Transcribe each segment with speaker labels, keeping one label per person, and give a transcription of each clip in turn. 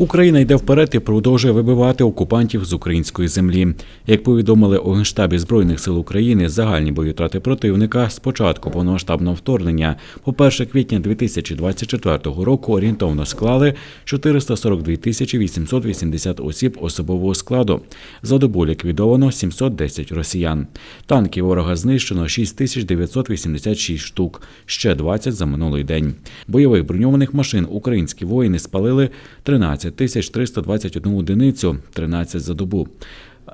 Speaker 1: Україна йде вперед і продовжує вибивати окупантів з української землі. Як повідомили у Генштабі Збройних сил України, загальні бойотрати противника з початку повномасштабного вторгнення по 1 квітня 2024 року орієнтовно склали 442 тисячі 880 осіб особового складу. За добу ліквідовано 710 росіян. Танків ворога знищено 6986 штук, ще 20 за минулий день. Бойових броньованих машин українські воїни спалили 13 тисяч 321 одиницю, 13 за добу.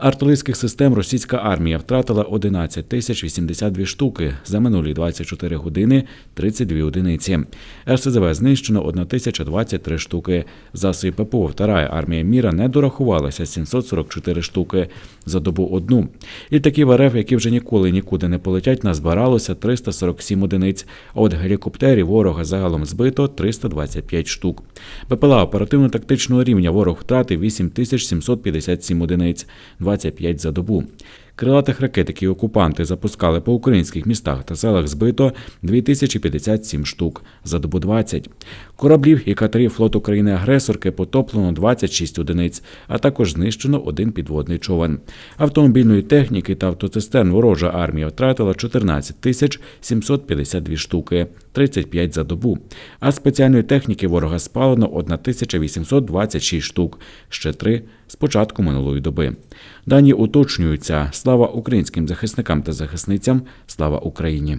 Speaker 1: Артилерійських систем російська армія втратила 11 тисяч 82 штуки за минулі 24 години 32 одиниці. РСЗВ знищено 1023 штуки. Засоби ППО Вторая армія міра не дорахувалася 744 штуки за добу одну. Літаків РФ, які вже ніколи нікуди не полетять, назбиралося 347 одиниць. А от гелікоптерів ворога загалом збито 325 штук. БПЛА оперативно-тактичного рівня ворог втратив 8757 одиниць, 25 за добу. Крилатих ракет, які окупанти запускали по українських містах та селах, збито 2057 штук за добу 20. Кораблів і катерів флоту країни-агресорки потоплено 26 одиниць, а також знищено один підводний човен. Автомобільної техніки та автоцистерн ворожа армія втратила 14 тисяч 752 штуки, 35 за добу. А спеціальної техніки ворога спалено 1826 штук, ще три з початку минулої доби. Дані уточнюються. Слава українським захисникам та захисницям, слава Україні.